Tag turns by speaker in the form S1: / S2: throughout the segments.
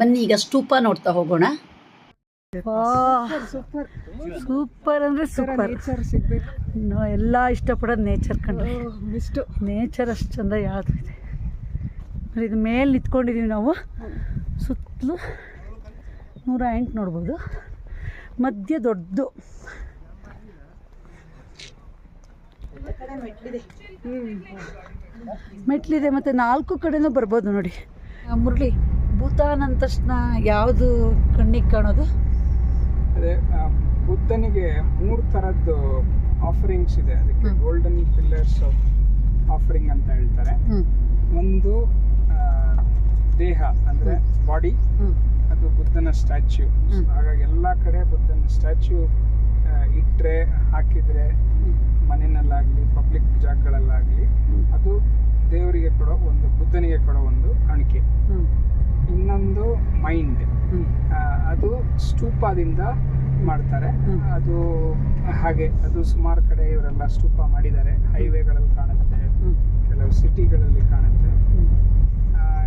S1: ಬನ್ನಿ ಈಗ ಸ್ತೂಪ ನೋಡ್ತಾ ಹೋಗೋಣ.
S2: ಸೂಪರ್
S1: ಸೂಪರ್ ಅಂದರೆ ಸೂಪರ್.
S2: ನೇಚರ್ ಸಿಗ್ಬೇಕು.
S1: ಎಲ್ಲ ಇಷ್ಟಪಡೋದು ನೇಚರ್ ಕಂಡ್ರೆ.
S2: ಇಷ್ಟು
S1: ನೇಚರ್ ಅಷ್ಟು ಚಂದ ಯಾವುದು ಇದೆ ಇದು ಮೇಲೆ ನಿಂತ್ಕೊಂಡಿದ್ದೀವಿ ನಾವು. ಸುತ್ತಲೂ ನೂರ ಎಂಟು ನೋಡ್ಬೋದು. ಮಧ್ಯ ದೊಡ್ಡದು ಮೆಟ್ಲಿದೆ ಮತ್ತು ನಾಲ್ಕು ಕಡೆನೂ ಬರ್ಬೋದು ನೋಡಿ. ಮುರಳಿ ಭೂತಾನ್ ಅಂದ ತಕ್ಷಣ ಯಾವುದು ಕಣ್ಣಿಗೆ ಕಾಣೋದು?
S3: ಅದೇ ಬುದ್ಧನಿಗೆ ಮೂರು ಥರದ್ದು ಆಫರಿಂಗ್ಸ್ ಇದೆ. ಅದಕ್ಕೆ ಗೋಲ್ಡನ್ ಪಿಲ್ಲರ್ಸ್ ಆಫ್ ಆಫರಿಂಗ್ ಅಂತ ಹೇಳ್ತಾರೆ. ಒಂದು ದೇಹ ಅಂದರೆ ಬಾಡಿ ಅದು ಬುದ್ಧನ ಸ್ಟ್ಯಾಚ್ಯೂ. ಹಾಗಾಗಿ ಎಲ್ಲ ಕಡೆ ಬುದ್ಧನ ಸ್ಟ್ಯಾಚ್ಯೂ ಇಟ್ಟರೆ ಹಾಕಿದರೆ ಮನೆಯಲ್ಲಾಗಲಿ ಪಬ್ಲಿಕ್ ಜಾಗಗಳಲ್ಲಾಗಲಿ. ಅದು ದೇವರಿಗೆ ಕೊಡೋ ಒಂದು ಬುದ್ಧನಿಗೆ ಕೊಡೋ ಒಂದು ಕಾಣಿಕೆ. ಇನ್ನೊಂದು ಮೈಂಡ್ ಅದು ಸ್ತೂಪದಿಂದ ಮಾಡ್ತಾರೆ. ಅದು ಹಾಗೆ ಅದು ಸುಮಾರು ಕಡೆ ಇವರೆಲ್ಲ ಸ್ತೂಪ ಮಾಡಿದ್ದಾರೆ. ಹೈವೇಗಳಲ್ಲಿ ಕಾಣುತ್ತೆ. ಕೆಲವು ಸಿಟಿಗಳಲ್ಲಿ ಕಾಣುತ್ತೆ.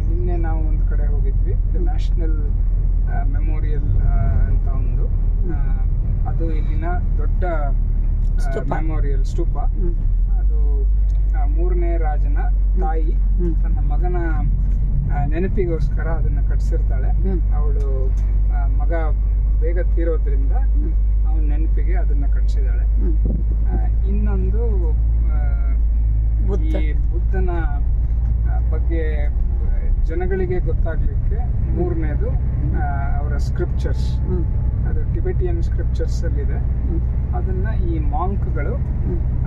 S3: ನಿನ್ನೆ ನಾವು ಒಂದು ಕಡೆ ಹೋಗಿದ್ವಿ. ನ್ಯಾಷನಲ್ ಮೆಮೋರಿಯಲ್ ಅಂತ ಒಂದು. ಅದು ಇಲ್ಲಿನ ದೊಡ್ಡ ಮೆಮೋರಿಯಲ್ ಸ್ತೂಪ. ಅದು ಮೂರನೇ ರಾಜನ ತಾಯಿ. ತನ್ನ ಮಗನ ನೆನಪಿಗೋಸ್ಕರ ಅದನ್ನ ಕಟ್ಸಿರ್ತಾಳೆ. ಅವಳು ಮಗ ಬೇಗ ತೀರೋದ್ರಿಂದ ಅವನ ನೆನಪಿಗೆ ಅದನ್ನ ಕಟ್ಸಿದಾಳೆ ಇನ್ನೊಂದು ಆ,
S1: ಬುದ್ಧ.
S3: ಈ ಬುದ್ಧನ ಆ, ಬಗ್ಗೆ ಆ, ಜನಗಳಿಗೆ ಗೊತ್ತಾಗಲಿಕ್ಕೆ ಮೂರನೇದು ಅವರ ಸ್ಕ್ರಿಪ್ಚರ್ಸ್ ಅದು ಟಿಬೆಟಿಯನ್ ಸ್ಕ್ರಿಪ್ಚರ್ಸ್ ಅಲ್ಲಿದೆ. ಅದನ್ನ ಈ ಮಾಂಕ್ಗಳು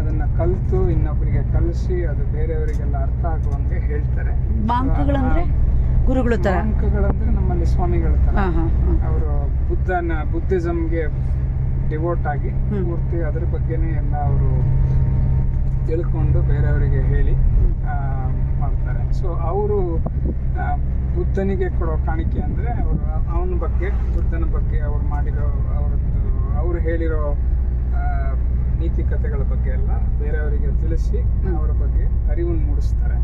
S3: ಅದನ್ನ ಕಲಿತು ಇನ್ನೊಬ್ಬರಿಗೆ ಕಲಿಸಿ ಅದು ಬೇರೆಯವರಿಗೆಲ್ಲ ಅರ್ಥ ಆಗುವಂಗೆ ಹೇಳ್ತಾರೆ.
S1: ಗುರುಗಳು ಥರ
S3: ಮಾಂಕ್ಗಳಂದ್ರೆ ನಮ್ಮಲ್ಲಿ ಸ್ವಾಮಿಗಳ ತರ. ಅವರು ಬುದ್ಧನ ಬುದ್ಧಿಸಮ್ಗೆ ಡಿವೋಟ್ ಆಗಿ. ಪೂರ್ತಿ ಅದ್ರ ಬಗ್ಗೆನೇ ಎಲ್ಲ ಅವರು ತಿಳ್ಕೊಂಡು ಬೇರೆಯವರಿಗೆ ಹೇಳಿ ಮಾಡ್ತಾರೆ ಸೊ ಅವರು ಬುದ್ಧನಿಗೆ ಕೊಡೋ ಕಾಣಿಕೆ ಅಂದರೆ ಅವರು ಅವನ ಬಗ್ಗೆ ಬುದ್ಧನ ಬಗ್ಗೆ ಅವರು ಮಾಡಿರೋ ಅವರದ್ದು ಅವರು ಹೇಳಿರೋ ನೀತಿ ಕಥೆಗಳ ಬಗ್ಗೆ ಎಲ್ಲ ಬೇರೆಯವರಿಗೆ ತಿಳಿಸಿ ಅವರ ಬಗ್ಗೆ ಅರಿವನ್ನು ಮೂಡಿಸ್ತಾರೆ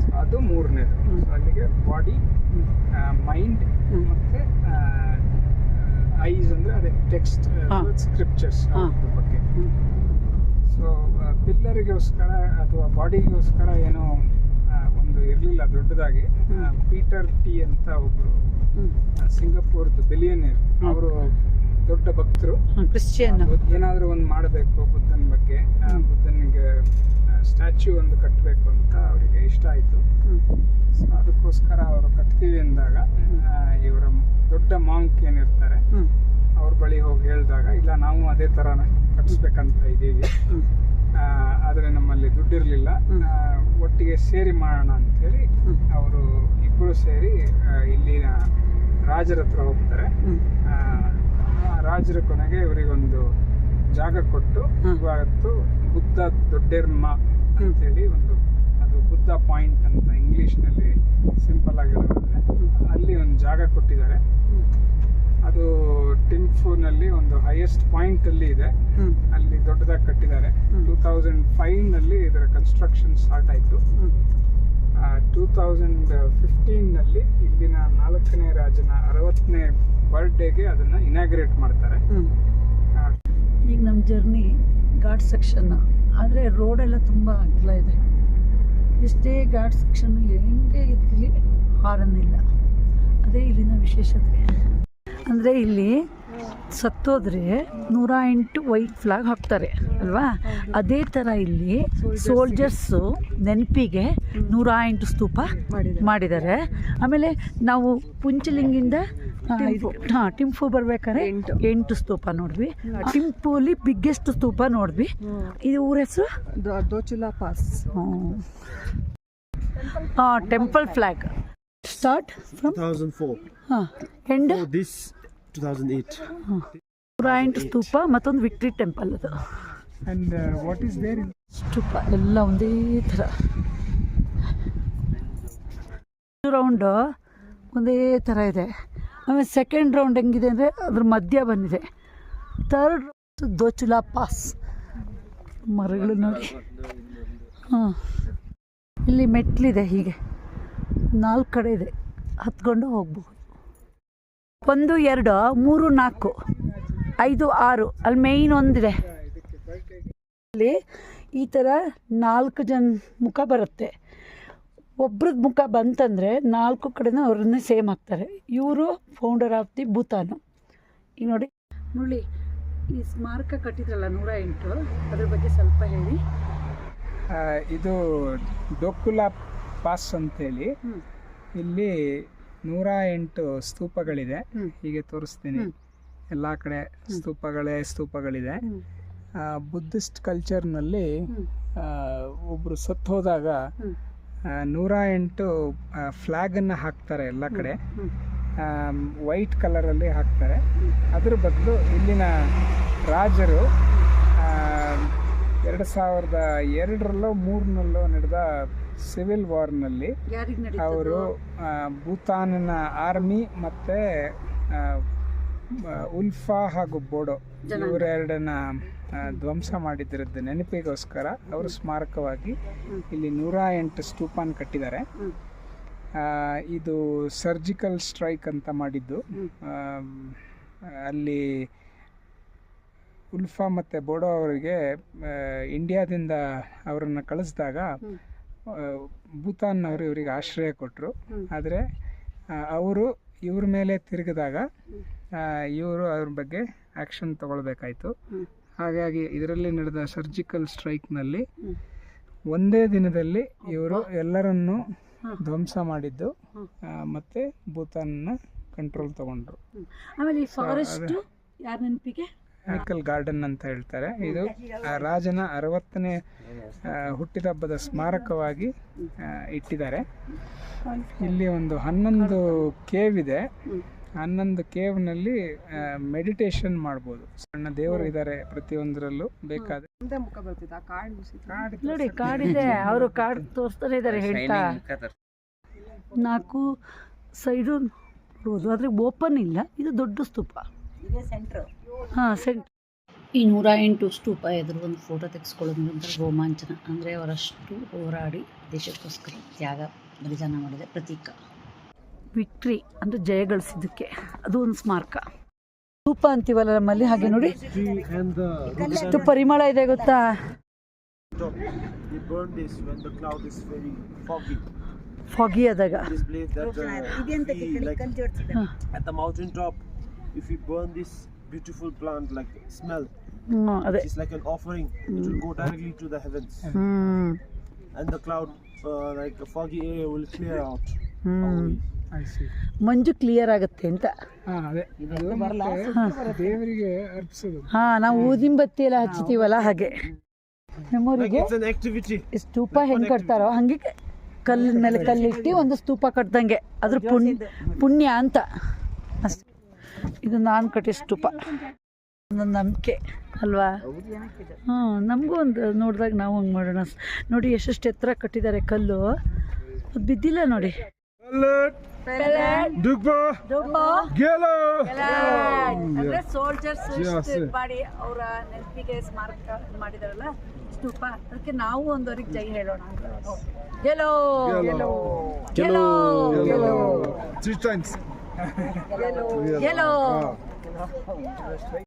S3: ಸೊ ಅದು ಮೂರನೇದು. ಸೊ ಅಲ್ಲಿಗೆ ಬಾಡಿ ಮೈಂಡ್ ಮತ್ತು ಐಸ್ ಅಂದರೆ ಅದೇ ಟೆಕ್ಸ್ಟ್. ಸ್ಕ್ರಿಪ್ಚರ್ಸ್. ಬಗ್ಗೆ ಸೊ ಪಿಲ್ಲರಿಗೋಸ್ಕರ ಅಥವಾ ಬಾಡಿಗೋಸ್ಕರ ಏನೋ ಒಂದು ಇರಲಿಲ್ಲ ದೊಡ್ಡದಾಗಿ. ಪೀಟರ್ ಟಿ ಅಂತ ಒಬ್ರು
S1: ಹ್ಞೂ
S3: ಸಿಂಗಪೂರ್ದು ಬಿಲಿಯನೇರ್ ಅವರು ದೊಡ್ಡ ಭಕ್ತರು.
S1: ಕ್ರಿಶ್ಚಿಯನ್
S3: ಏನಾದರೂ ಒಂದು ಮಾಡಬೇಕು ಬುದ್ಧನ ಬಗ್ಗೆ. ಬುದ್ಧನಿಗೆ ಸ್ಟ್ಯಾಚ್ಯೂ ಒಂದು ಕಟ್ಟಬೇಕು ಅಂತ ಅವರಿಗೆ ಇಷ್ಟ ಆಯಿತು. ಸೊ ಅದಕ್ಕೋಸ್ಕರ ಅವರು ಕಟ್ತೀವಿ ಅಂದಾಗ ಇವರ ದೊಡ್ಡ ಮಾಂಕ್ ಏನಿರ್ತಾರೆ ಅವ್ರ ಬಳಿ ಹೋಗಿ ಹೇಳಿದಾಗ ಇಲ್ಲ ನಾವು ಅದೇ ಥರ ಕಟ್ಟಿಸ್ಬೇಕಂತ ಇದ್ದೀವಿ. ಆದರೆ ನಮ್ಮಲ್ಲಿ ದುಡ್ಡಿರಲಿಲ್ಲ. ಒಟ್ಟಿಗೆ ಸೇರಿ ಮಾಡೋಣ ಅಂಥೇಳಿ. ಅವರು ಇಬ್ಬರು ಸೇರಿ ಇಲ್ಲಿನ ರಾಜರ ಹತ್ರ ಹೋಗ್ತಾರೆ. ರಾಜರ ಕೊನೆಗೆ ಇವರಿಗೊಂದು ಜಾಗ ಕೊಟ್ಟು. ಇವತ್ತು ಬುದ್ಧ ದೊಡ್ಡೆರ್ಮ ಅಂತೇಳಿ ಒಂದು ಅದು ಬುದ್ಧ ಪಾಯಿಂಟ್ ಅಂತ ಇಂಗ್ಲೀಷ್ನಲ್ಲಿ ಸಿಂಪಲ್ ಆಗಿರೋದ್ರೆ ಅಲ್ಲಿ ಒಂದು ಜಾಗ ಕೊಟ್ಟಿದ್ದಾರೆ. ಟಿಂಫುನಲ್ಲಿ ಒಂದು ಹೈಯೆಸ್ಟ್ ಪಾಯಿಂಟ್ ಅಲ್ಲಿ ಇದೆ. ಅಲ್ಲಿ ದೊಡ್ಡದಾಗಿ ಕಟ್ಟಿದ್ದಾರೆ. ಟೂ ತೌಸಂಡ್ ಫೈವ್ನಲ್ಲಿ ಇದರ ಕನ್ಸ್ಟ್ರಕ್ಷನ್ ಸ್ಟಾರ್ಟ್ ಆಯಿತು. ಟೂ ತೌಸಂಡ್ ಫಿಫ್ಟೀನ್ನಲ್ಲಿ ಇಲ್ಲಿನ ನಾಲ್ಕನೇ ರಾಜನ ಅರವತ್ತನೇ ಬರ್ಡೇಗೆ ಅದನ್ನು ಇನಾಗ್ರೇಟ್ ಮಾಡ್ತಾರೆ.
S1: ಈಗ ನಮ್ಮ ಜರ್ನಿ ಘಾಟ್ ಸೆಕ್ಷನ್ ಆದರೆ ರೋಡೆಲ್ಲ ತುಂಬ ಅಗಲ ಇದೆ. ಎಷ್ಟೇ ಘಾಟ್ ಸೆಕ್ಷನ್ ಹೆಂಗೆ ಇರಲಿ ಹಾರನ್ನಿಲ್ಲ ಇಲ್ಲ. ಅದೇ ಇಲ್ಲಿನ ವಿಶೇಷತೆ. ಅಂದರೆ ಇಲ್ಲಿ ಸತ್ತೋದ್ರೆ ನೂರ ಎಂಟು ವೈಟ್ ಫ್ಲಾಗ್ ಹಾಕ್ತಾರೆ ಅಲ್ವಾ? ಅದೇ ಥರ ಇಲ್ಲಿ ಸೋಲ್ಜರ್ಸು ನೆನಪಿಗೆ ನೂರ ಎಂಟು ಸ್ತೂಪ ಮಾಡಿದ್ದಾರೆ. ಆಮೇಲೆ ನಾವು ಪುಂಚಲಿಂಗಿಂದ ಹಾಂ ಟಿಂಪು ಬರ್ಬೇಕಾದ್ರೆ
S2: ಎಂಟು.
S1: ಎಂಟು ಸ್ತೂಪ ನೋಡಿದ್ವಿ. ಟಿಂಪುಲಿ ಬಿಗ್ಗೆಸ್ಟ್ ಸ್ತೂಪ ನೋಡ್ವಿ ಇದು ಊರ ಹೆಸರು?
S2: ದೋಚುಲಾ ಪಾಸ್.
S1: ಹಾಂ ಟೆಂಪಲ್ ಫ್ಲಾಗ್ ಸ್ಟಾರ್ಟ್ ಫ್ರಮ್
S4: 2004.
S1: ಹಾಂ ಎಂಡ್
S4: Oh, this 2008.
S1: ನೂರ ಎಂಟು ಸ್ತೂಪ ಮತ್ತೊಂದು ವಿಕ್ಟ್ರಿ ಟೆಂಪಲ್ ಅದು.
S3: ಆ್ಯಂಡ್ ವಾಟ್ ಈಸ್ ದೇರ್
S1: ಸ್ತೂಪ ಎಲ್ಲ ಒಂದೇ ಥರ. ರೌಂಡು ಒಂದೇ ಥರ ಇದೆ. ಆಮೇಲೆ ಸೆಕೆಂಡ್ ರೌಂಡ್ ಹೆಂಗಿದೆ ಅಂದರೆ ಅದ್ರ ಮಧ್ಯ ಬಂದಿದೆ. Third Dochula pass. ಮರಗಳು ನೋಡಿ. ಹಾಂ. ಇಲ್ಲಿ ಮೆಟ್ಲಿದೆ ಹೀಗೆ. ನಾಲ್ಕು ಕಡೆ ಇದೆ. ಹತ್ಕೊಂಡು ಹೋಗ್ಬೋದು. ಒಂದು ಎರಡು ಮೂರು ನಾಲ್ಕು ಐದು ಆರು ಅಲ್ಲಿ ಮೇಯ್ನ್ ಒಂದಿದೆ. ಅಲ್ಲಿ ಈ ಥರ ನಾಲ್ಕು ಜನ ಮುಖ ಬರುತ್ತೆ. ಒಬ್ರದ್ದು ಮುಖ ಬಂತಂದರೆ ನಾಲ್ಕು ಕಡೆನೂ ಅವ್ರನ್ನೇ ಸೇಮ್ ಆಗ್ತಾರೆ. ಇವರು ಫೌಂಡರ್ ಆಫ್ ದಿ ಭೂತಾನು. ಈಗ ನೋಡಿ ನೋಡಿ ಈ ಸ್ಮಾರಕ ಕಟ್ಟಿದ್ರಲ್ಲ ನೂರ ಎಂಟು ಅದ್ರ ಬಗ್ಗೆ ಸ್ವಲ್ಪ ಹೇಳಿ.
S3: ಇದು ಡೊಕ್ಕುಲಾ ಪಾಸ್ ಅಂತೇಳಿ. ಇಲ್ಲಿ ನೂರ ಎಂಟು ಸ್ತೂಪಗಳಿದೆ ಹೀಗೆ ತೋರಿಸ್ತೀನಿ. ಎಲ್ಲ ಕಡೆ ಸ್ತೂಪಗಳೇ ಸ್ತೂಪಗಳಿದೆ. ಬುದ್ಧಿಸ್ಟ್ ಕಲ್ಚರ್ನಲ್ಲಿ ಒಬ್ಬರು ಸತ್ತು ಹೋದಾಗ ನೂರ ಎಂಟು ಫ್ಲ್ಯಾಗನ್ನು ಹಾಕ್ತಾರೆ ಎಲ್ಲ ಕಡೆ. ವೈಟ್ ಕಲರಲ್ಲಿ ಹಾಕ್ತಾರೆ. ಅದ್ರ ಬದಲು ಇಲ್ಲಿನ ರಾಜರು ಎರಡು ಸಾವಿರದ ಎರಡರಲ್ಲೋ ಮೂರನಲ್ಲೋ ನಡೆದ ಸಿವಿಲ್ ವಾರ್ನಲ್ಲಿ ಅವರು ಭೂತಾನಿನ ಆರ್ಮಿ ಮತ್ತು ಉಲ್ಫಾ ಹಾಗೂ ಬೋಡೋ. ಇವರೆರಡನ್ನ ಧ್ವಂಸ ಮಾಡಿದ್ರದ್ದು ನೆನಪಿಗೋಸ್ಕರ ಅವರು ಸ್ಮಾರಕವಾಗಿ ಇಲ್ಲಿ ನೂರ ಎಂಟು ಸ್ತೂಪಾನ್ ಕಟ್ಟಿದ್ದಾರೆ. ಇದು ಸರ್ಜಿಕಲ್ ಸ್ಟ್ರೈಕ್ ಅಂತ ಮಾಡಿದ್ದು. ಅಲ್ಲಿ ಉಲ್ಫಾ ಮತ್ತು ಬೋಡೋ ಅವರಿಗೆ ಇಂಡಿಯಾದಿಂದ ಅವರನ್ನು ಕಳಿಸಿದಾಗ ಭೂತಾನ್ನವರು ಇವರಿಗೆ ಆಶ್ರಯ ಕೊಟ್ಟರು ಆದರೆ ಅವರು ಇವ್ರ ಮೇಲೆ ತಿರುಗಿದಾಗ ಇವರು ಅವ್ರ ಬಗ್ಗೆ ಆ್ಯಕ್ಷನ್ ತಗೊಳ್ಬೇಕಾಯಿತು. ಹಾಗಾಗಿ ಇದರಲ್ಲಿ ನಡೆದ ಸರ್ಜಿಕಲ್ ಸ್ಟ್ರೈಕ್ನಲ್ಲಿ ಒಂದೇ ದಿನದಲ್ಲಿ ಇವರು ಎಲ್ಲರನ್ನು. ಧ್ವಂಸ ಮಾಡಿದ್ದು. ಮತ್ತೆ ಭೂತಾನ್ನ ಕಂಟ್ರೋಲ್ ತಗೊಂಡ್ರು.
S1: ಆಮೇಲೆ ಫಾರೆಸ್ಟ್ ಯಾರ ನೆನಪಿಗೆ?
S3: ಮಿಕಲ್ ಗಾರ್ಡನ್ ಅಂತ ಹೇಳ್ತಾರೆ. ಇದು ಆ ರಾಜನ ಅರವತ್ತನೇ ಹುಟ್ಟಿದ ಹಬ್ಬದ ಸ್ಮಾರಕವಾಗಿ ಇಟ್ಟಿದ್ದಾರೆ. ಇಲ್ಲಿ ಒಂದು ಹನ್ನೊಂದು ಕೇವ್ ಇದೆ. ಹನ್ನೊಂದು ಕೇವ್ನಲ್ಲಿ ಮೆಡಿಟೇಷನ್ ಮಾಡ್ಬೋದು. ಸಣ್ಣ ದೇವರು ಇದ್ದಾರೆ ಪ್ರತಿಯೊಂದರಲ್ಲೂ ಬೇಕಾದ
S2: ಮುಂದೆ ಮುಖ ಬರ್ತಿದ್ದ ಆ ಕಾರ್ಡ್ ಮುಗಿಸಿದ್ರು
S3: ಕಾಡ್
S1: ನೋಡಿ ಕಾಡಿದೆ ಅವರು ಕಾಡು ತೋರಿಸ್ತಾನೆ ಇದ್ದಾರೆ ಹೇಳ್ತಾ. ನಾಲ್ಕು ಸೈಡು ನೋಡ್ಬೋದು ಆದರೆ ಓಪನ್ ಇಲ್ಲ ಇದು ದೊಡ್ಡ ಸ್ತೂಪ. ಹಾಂ ಸೆಂಟ್ ಈ ನೂರ ಎಂಟು ಸ್ತೂಪ ಎದುರು ಒಂದು ಫೋಟೋ ತೆಗೆಸ್ಕೊಳ್ಳೋದು ಒಂಥರ ರೋಮಾಂಚನ. ಅಂದರೆ ಅವರಷ್ಟು ಹೋರಾಡಿ ದೇಶಕ್ಕೋಸ್ಕರ ತ್ಯಾಗ ಬಲಿದಾನ ಮಾಡಿದ ಪ್ರತೀಕ. ವಿಕ್ಟ್ರಿ ಅಂದರೆ ಜಯ ಗಳಿಸಿದ್ದಕ್ಕೆ. ಅದು ಒಂದು ಸ್ಮಾರಕ. ಸ್ತೂಪ ಅಂತೀವಲ್ಲ ನಮ್ಮಲ್ಲಿ? ಹಾಗೆ ನೋಡಿ. ಎಷ್ಟು ಪರಿಮಳ ಇದೆ ಗೊತ್ತಾ. ಫಾಗಿ ಆದಾಗ.
S4: Uh, at the mountain top, if we burn this beautiful plant like smell,
S1: ಹ್ಞೂ ಅದೇ
S4: it's like an offering. Mm. It will go directly to the heavens,
S1: Mm.
S4: and the cloud, uh, like a foggy area, will clear out. mm.
S1: ಮಂಜು clear ಆಗುತ್ತೆ ಅಂತ
S3: ಹಾಂ ಅದೇ ಅದು ಮತ್ತೆ ದೇವರಿಗೆ ಅರ್ಪಿಸೋದು
S1: ನಾವು ಊದಿನ ಬತ್ತಿ ಎಲ್ಲ ಹಚ್ತೀವಲ್ಲ ಹಾಗೆ
S4: Like
S1: ಮೆಮೊರಿಗೆ
S4: it's an activity.
S1: ಈ ಸ್ತೂಪ ಹೆಂಗ್ ಕಟ್ತಾರೋ ಹಂಗೆ ಕಲ್ಲಿನ ಮೇಲೆ ಕಲ್ಲಿಟ್ಟು ಒಂದು ಸ್ತೂಪ ಕಟ್ದಂಗೆ ಅದ್ರ ಪುಣ್ಯ ಪುಣ್ಯ ಅಂತ ಅಷ್ಟೆ ಇದು ನಾನು ಕಟ್ಟಿದ ಸ್ಟೂಪ ಒಂದೊಂದು ನಂಬಿಕೆ ಅಲ್ವಾ? ಹ್ಞೂ ನಮಗೂ ಒಂದು ನೋಡಿದಾಗ ನಾವು ಹಂಗೆ ಮಾಡೋಣ. ನೋಡಿ ಎಷ್ಟೆಷ್ಟು ಎತ್ತರ ಕಟ್ಟಿದ್ದಾರೆ ಕಲ್ಲು. ಅದು ಬಿದ್ದಿಲ್ಲ ನೋಡಿ. ಅಂದ್ರೆ ಸೋಲ್ಜರ್ಸ್ ಮಾಡಿ ಅವರ ನೆನಪಿಗೆ ಸ್ಮಾರಕ ಮಾಡಿದಾರಲ್ಲ ಸ್ತೂಪ. ಅದಕ್ಕೆ ನಾವು ಒಂದವರಿಗೆ ಜೈ ಹೇಳೋಣ ಗೆಲೋ. ಗೆಲೋ. ಗೆಲೋ.
S2: Yellow. Yellow.
S1: Yellow.